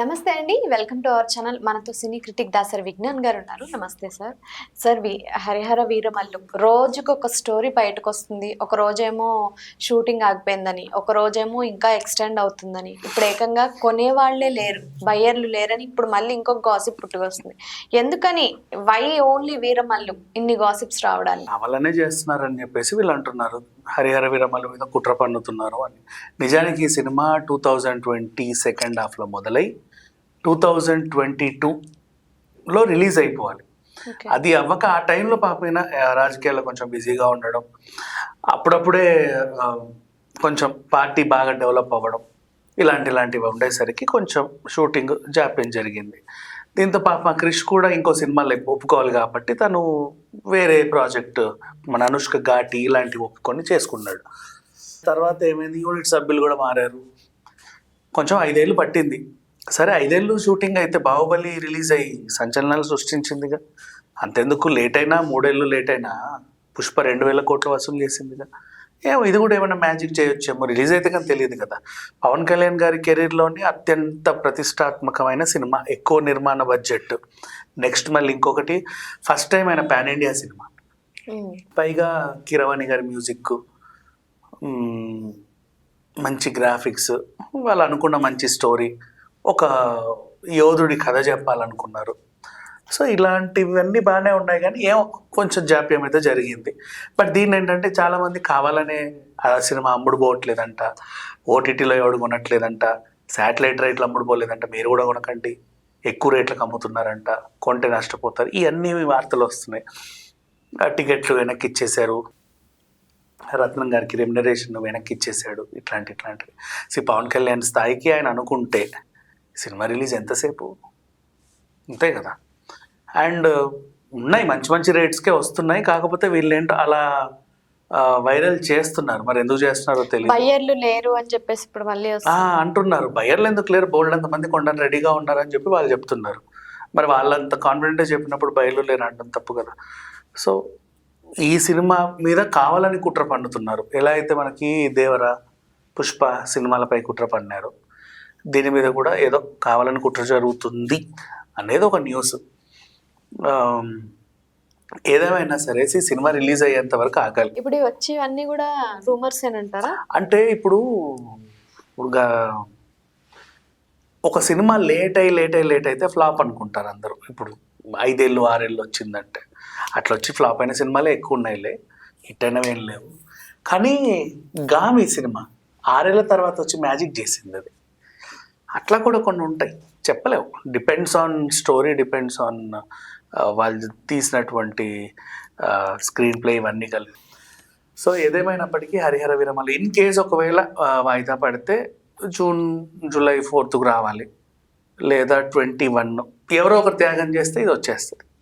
నమస్తే అండి. Welcome to our channel. మనతో సినీ క్రిటిక్ దాసరి విజ్ఞాన్ గారు ఉన్నారు. నమస్తే సార్. సార్ వి హరిహర వీరమల్లు రోజుకు ఒక స్టోరీ బయటకు వస్తుంది ఒక రోజేమో షూటింగ్ ఆగిపోయిందని ఒక రోజేమో ఇంకా ఎక్స్టెండ్ అవుతుందని. ఇప్పుడు ఏకంగా కొనేవాళ్ళే లేరు బయ్యర్లు లేరని ఇప్పుడు మళ్ళీ ఇంకొక గాసిప్ పుట్టుకొస్తుంది. ఎందుకని? వై ఓన్లీ వీరమల్లు ఇన్ని గాసిప్స్ రావడాలి అవలనే చేస్తున్నారని చెప్పేసి వీళ్ళు అంటున్నారు. హరిహర వీరమల్లు మీద కుట్ర పన్నుతున్నారు అని. నిజానికి ఈ cinema two thousand twenty second హాఫ్లో మొదలై టూ థౌజండ్ ట్వంటీ టూలో రిలీజ్ అయిపోవాలి. అది అవ్వక ఆ టైంలో పాపైన రాజకీయాల్లో కొంచెం బిజీగా ఉండడం అప్పుడప్పుడే కొంచెం పార్టీ బాగా డెవలప్ అవ్వడం ఇలాంటి ఇలాంటివి ఉండేసరికి కొంచెం షూటింగ్ జాప్యం జరిగింది. దీంతో పాప క్రిష్ కూడా ఇంకో సినిమాలు ఒప్పుకోవాలి కాబట్టి తను వేరే ప్రాజెక్ట్ మన అనుష్క ఘాటి ఇలాంటివి ఒప్పుకొని చేసుకున్నాడు. తర్వాత ఏమైంది? యూనిట్ సభ్యులు కూడా మారారు. కొంచెం ఐదేళ్ళు పట్టింది. సరే ఐదేళ్ళు షూటింగ్ అయితే బాహుబలి రిలీజ్ అయ్యి సంచలనాలు సృష్టించిందిగా. అంతెందుకు లేట్ అయినా మూడేళ్ళు లేట్ అయినా పుష్ప రెండు వేల కోట్లు వసూలు చేసిందిగా. ఏమో ఇది కూడా ఏమైనా మ్యాజిక్ చేయొచ్చేమో రిలీజ్ అయితే కానీ తెలియదు కదా. పవన్ కళ్యాణ్ గారి కెరీర్లోని అత్యంత ప్రతిష్టాత్మకమైన సినిమా ఎక్కువ నిర్మాణ బడ్జెట్. నెక్స్ట్ మళ్ళీ ఇంకొకటి ఫస్ట్ టైం ఆయన పాన్ ఇండియా సినిమా. ఉమ్. పైగా కిరవాణి గారి మ్యూజిక్ మంచి గ్రాఫిక్స్ వాళ్ళు అనుకున్న మంచి స్టోరీ. ఒక యోధుడి కథ చెప్పాలనుకున్నారు. సో ఇలాంటివన్నీ బాగానే ఉన్నాయి కానీ ఏమో కొంచెం జాప్యం అయితే జరిగింది. బట్ దీన్ని ఏంటంటే చాలామంది కావాలనే ఆ సినిమా అమ్ముడు పోవట్లేదంట ఓటీటీలో ఎవడు కొనట్లేదంట శాటిలైట్ రేట్లు అమ్ముడు పోలేదంట మీరు కూడా కొనకండి ఎక్కువ రేట్లకు అమ్ముతున్నారంట కొంటే నష్టపోతారు ఇవన్నీ వార్తలు వస్తున్నాయి. ఆ టికెట్లు వెనక్కి ఇచ్చేశారు. రత్నం గారికి రెమ్యునరేషన్ వెనక్కి ఇచ్చేసాడు ఇట్లాంటి ఇట్లాంటివి. సి పవన్ కళ్యాణ్ స్థాయికి ఆయన అనుకుంటే సినిమా రిలీజ్ ఎంతసేపు? అంతే కదా. అండ్ ఉన్నాయి మంచి మంచి రేట్స్కే వస్తున్నాయి. కాకపోతే వీళ్ళేంటో అలా వైరల్ చేస్తున్నారు. మరి ఎందుకు చేస్తున్నారో తెలియదు బయ్యర్లు లేరు అని చెప్పేసి ఇప్పుడు మళ్ళీ అంటున్నారు. బయర్లు ఎందుకు లేరు? బోల్డ్ అంతమంది కొండని రెడీగా ఉన్నారని చెప్పి వాళ్ళు చెప్తున్నారు. మరి వాళ్ళంత కాన్ఫిడెంట్గా చెప్పినప్పుడు బయలు లేరు అనడం తప్పు కదా. సో ఈ సినిమా మీద కావాలని కుట్ర పన్నుతున్నారు. ఎలా అయితే మనకి దేవర పుష్ప సినిమాలపై కుట్ర పన్నారు దీని మీద కూడా ఏదో కావాలని కుట్ర జరుగుతుంది అనేది ఒక న్యూస్. ఏదేమైనా సరే సినిమా రిలీజ్ అయ్యేంత వరకు ఆగాలి. ఇప్పుడు వచ్చేవన్నీ కూడా రూమర్స్ అంటారా? అంటే ఇప్పుడు ఒక సినిమా లేట్ అయ్యి లేట్ అయ్యి లేట్ అయితే ఫ్లాప్ అనుకుంటారు అందరూ. ఇప్పుడు ఐదేళ్ళు ఆరేళ్ళు వచ్చిందంటే అట్లా వచ్చి ఫ్లాప్ అయిన సినిమాలే ఎక్కువ ఉన్నాయిలే హిట్ అయినవి లేవు. కానీ గామి సినిమా ఆరేళ్ళ తర్వాత వచ్చి మ్యాజిక్ చేసింది అది. అట్లా కూడా కొన్ని ఉంటాయి. చెప్పలేవు. Depends on story depends on వాళ్ళు తీసినటువంటి స్క్రీన్ ప్లే ఇవన్నీ కలిపి. సో ఏదేమైనప్పటికీ హరిహర విరమలు ఇన్ కేస్ ఒకవేళ వాయిదా పడితే జూన్ జూలై ఫోర్త్కు రావాలి. లేదా ట్వంటీ వన్ ఎవరో ఒకరు త్యాగం చేస్తే ఇది వచ్చేస్తుంది.